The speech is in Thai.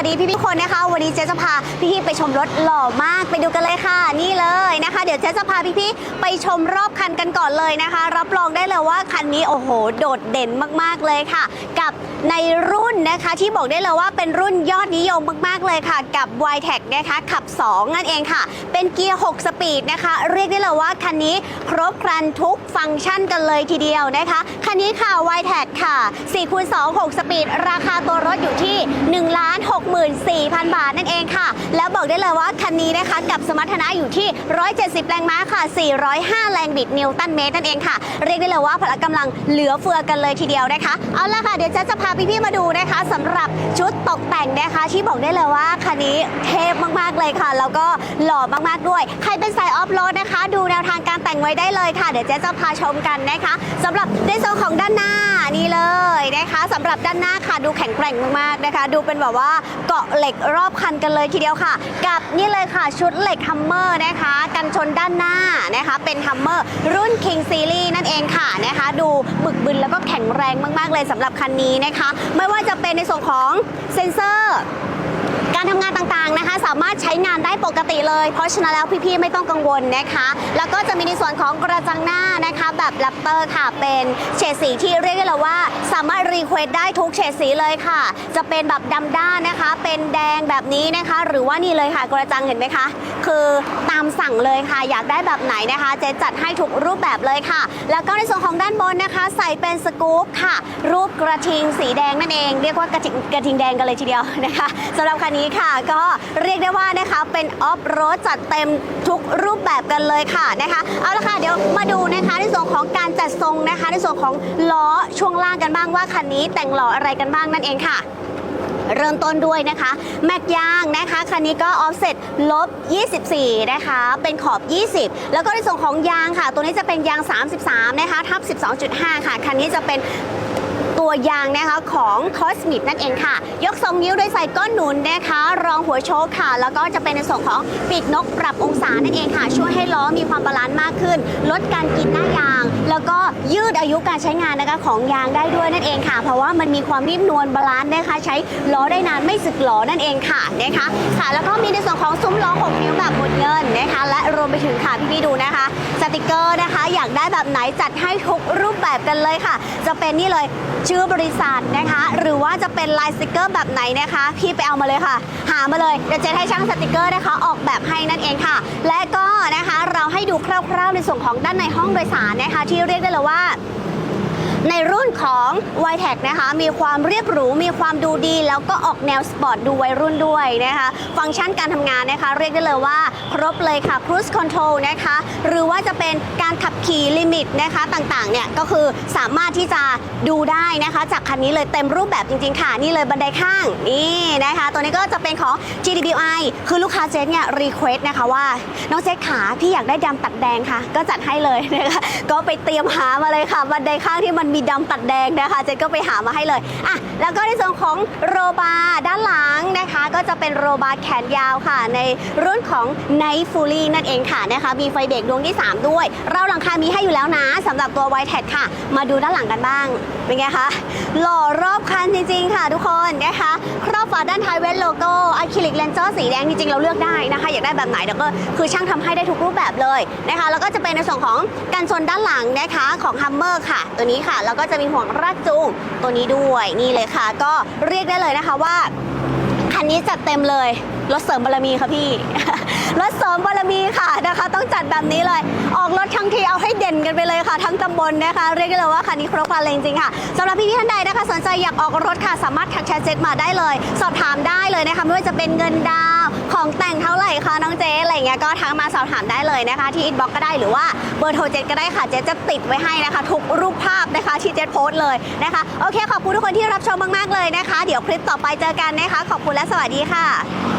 วัสดีพี่พี่คนนะคะ วันนี้เจ๊จะพาพี่พี่ไปชมรถหล่อมากไปดูกันเลยค่ะ นี่เลยนะคะ เดี๋ยวเจ๊จะพาพี่พี่ไปชมรอบคันกันก่อนเลยนะคะ รับรองได้เลยว่าคันนี้โอ้โห โดดเด่นมากๆเลยค่ะ กับในรุ่นนะคะที่บอกได้เลยว่าเป็นรุ่นยอดนิยมมากๆเลยค่ะ กับ y t e c นะคะขับ 2 นั่นเองค่ะ เป็นเกียร์ 6 สปีดนะคะ เรียกได้เลยว่าคันนี้ครบครันทุกฟังก์ชันกันเลยทีเดียวนะคะคันนี้ค่ะ y t e c ค่ะ4คูณ2 6 สปีด ราคาตัวรถอยู่ที่1 64,000 บาทนั่นเองค่ะ แล้วบอกได้เลยว่าคันนี้นะคะกับสมรรถนะอยู่ที่ 170 แรงม้าค่ะ 405 แรงบิดนิวตันเมตรนั่นเองค่ะ เรียกได้เลยว่าพละกำลังเหลือเฟือกันเลยทีเดียวนะคะ เอาละค่ะ เดี๋ยวจะจะพาพี่ๆมาดูนะคะสำหรับชุดตกแต่งนะคะ ที่บอกได้เลยว่าคันนี้เทพมากๆเลยค่ะ แล้วก็หล่อมากๆด้วย ใครเป็นสายออฟโรดนะคะ ดูแนวทางการแต่งไว้ได้เลยค่ะ เดี๋ยวเจ๊จะพาชมกันนะคะสำหรับในโซนของด้านหน้านี่เลยนะคะสำหรับด้านหน้าค่ะดูแข็งแกร่งมากๆนะคะ ดูเป็นแบบว่าเกาะเหล็กรอบคันกันเลยทีเดียวค่ะ กับนี่เลยค่ะชุดเหล็กฮัมเมอร์นะคะ กันชนด้านหน้านะคะ เป็นฮัมเมอร์รุ่น King Series นั่นเองค่ะนะคะ ดูบึกบึนแล้วก็แข็งแรงมาก ๆ เลยสำหรับคันนี้นะคะ ไม่ว่าจะเป็นในส่วนของเซ็นเซอร์การทำงานต่างๆนะคะ สามารถใช้งานได้ปกติเลย เพราะฉะนั้นแล้วพี่ๆไม่ต้องกังวลนะคะ แล้วก็จะมีในส่วนของกระจังหน้านะคะ แบบแรปเตอร์ค่ะเป็นเฉดสีที่เรียกได้เลยว่า สามารถรีเควสได้ทุกเฉดสีเลยค่ะ จะเป็นแบบดำด้านนะคะ เป็นแดงแบบนี้นะคะ หรือว่านี่เลยค่ะกระจังเห็นไหมคะ คือตามสั่งเลยค่ะ อยากได้แบบไหนนะคะ เจ๊จัดให้ทุกรูปแบบเลยค่ะ แล้วก็ในส่วนของด้านบนนะคะ ใส่เป็นสกู๊ปค่ะ รูปกระทิงสีแดงนั่นเอง เรียกว่ากระทิงกระทิงแดงกันเลยทีเดียวนะคะสำหรับคันนี้ค่ะ ก็เรียกได้ว่านะคะเป็นออฟโรดจัดเต็มทุกรูปแบบกันเลยค่ะนะคะเอาละค่ะเดี๋ยวมาดูนะคะในส่วนของการจัดทรงนะคะ ในส่วนของล้อช่วงล่างกันบ้างว่าคันนี้แต่งล้ออะไรกันบ้างนั่นเองค่ะเริ่มต้นด้วยนะคะ แม็กยางนะคะคันนี้ก็ออฟเซ็ตลบ 24 นะคะ เป็นขอบ 20 แล้วก็ในส่วนของยางค่ะ ตัวนี้จะเป็นยาง 33 นะคะ ทับ 12.5 ค่ะ คันนี้จะเป็น ตัวยางนะคะของคอสมิ c นั่นเองค่ะ ยกทรงนิ้วโดยใส่ก้อนหนุนนะคะ รองหัวโชคค่ะ แล้วก็จะเป็นในส่วนของปีกนกปรับองศานั่นเองค่ะ ช่วยให้ล้อมีความบาลานซ์มากขึ้น ลดการกินหน้ายาง แล้วก็ยืดอายุการใช้งานนะคะของยางได้ด้วยนั่นเองค่ะ เพราะว่ามันมีความนิ่มนวลบาลานซ์นะคะ ใช้ล้อได้นานไม่สึกล้อนั่นเองค่ะนะคะค่ะ แล้วก็มีในส่วนของซุ้มล้อ6นิ้วแบบหมดเงินนะคะ และรวมไปถึงค่ะพี่ๆดูนะคะ สติกเกอร์นะคะ อยากได้ แบบไหนจัดให้ทุกรูปแบบกันเลยค่ะ จะเป็นนี่เลยชื่อบริษัทนะคะ หรือว่าจะเป็นลายสติกเกอร์แบบไหนนะคะ พี่ไปเอามาเลยค่ะ หามาเลยเดี๋ยวเจ๊ให้ช่างสติกเกอร์นะคะ ออกแบบให้นั่นเองค่ะ และก็นะคะเราให้ดูคร่าวๆในส่วนของด้านในห้องโดยสารนะคะ ที่เรียกได้เลยว่า ในรุ่นของ y t e c นะคะ มีความเรียบหรู มีความดูดี แล้วก็ออกแนวสปอร์ตดูวัยรุ่นด้วยนะคะ ฟังก์ชันการทำงานนะคะ เรียกได้เลยว่าครบเลยค่ะ cruise control นะคะ หรือว่าจะเป็นการขับขี่ลิมิตนะคะต่างๆ เนี่ยก็คือสามารถที่จะดูได้นะคะ จากคันนี้เลยเต็มรูปแบบจริงๆ ค่ะ นี่เลยบันไดข้างนี่นะคะ ตัวนี้ก็จะเป็นของ GWI คือลูกค้าเจนเนี่ยรีเควสนะคะว่า น้องเจนขาพี่อยากได้ดำตัดแดงค่ะ ก็จัดให้เลยนะคะก็ไปเตรียมหามาเลยค่ะบันไดข้างที่มันมีดำตัดแดงนะคะ เจนก็ไปหามาให้เลยอะแล้วก็ในส่วนของโรบาร์ด้านหลังนะคะ ก็จะเป็นโรบาร์แขนยาวค่ะ ในรุ่นของ Night Fury นั่นเองค่ะนะคะ มีไฟเบรกดวงที่ 3 ด้วย เราหลังคามีให้อยู่แล้วนะสำหรับตัว y t e c ค่ะ มาดูด้านหลังกันบ้าง เป็นไงคะ หล่อรอบคันจริงๆค่ะทุกคนนะคะ ครอบฝาด้านท้ายเว้นโลโก้อะคริลิกเลนเจอร์สีแดงจริงๆเราเลือกได้นะคะ อยากได้แบบไหนเดี๋ยวก็คือช่างทำให้ได้ทุกรูปแบบเลยนะคะ แล้วก็จะเป็นในส่วนของกันชนด้านหลังนะคะของ Hummer ค่ะ ตัวนี้ค่ะ แล้วก็จะมีห่วงรากจูงตัวนี้ด้วยนี่เลยค่ะ ก็เรียกได้เลยนะคะว่าคันนี้จัดเต็มเลยรถเสริมบารมีค่ะพี่รถเสริมบารมีค่ะนะคะ ต้องจัดแบบนี้เลย ออกรถทั้งทีเอาให้ ด่นกันไปเลยค่ะ ทั้งตำบลนะคะ เรียกได้เลยว่าคันนี้ครบครันเลยจริงๆค่ะสำหรับพี่ๆท่านใดนะคะ สนใจอยากออกรถค่ะ สามารถทักแชทเจ็ตมาได้เลย สอบถามได้เลยนะคะไม่ว่าจะเป็นเงินดาวของแต่งเท่าไหร่คะน้องเจ๊อะไรเงี้ยก็ทักมาสอบถามได้เลยนะคะ ที่อินบ็อกก็ได้หรือว่าเบอร์โทรเจ็ตก็ได้ค่ะเจ๊จะติดไว้ให้นะคะ ทุกรูปภาพนะคะที่เจ๊โพสต์เลยนะคะโอเคขอบคุณทุกคนที่รับชมมากๆเลยนะคะ เดี๋ยวคลิปต่อไปเจอกันนะคะ ขอบคุณและสวัสดีค่ะ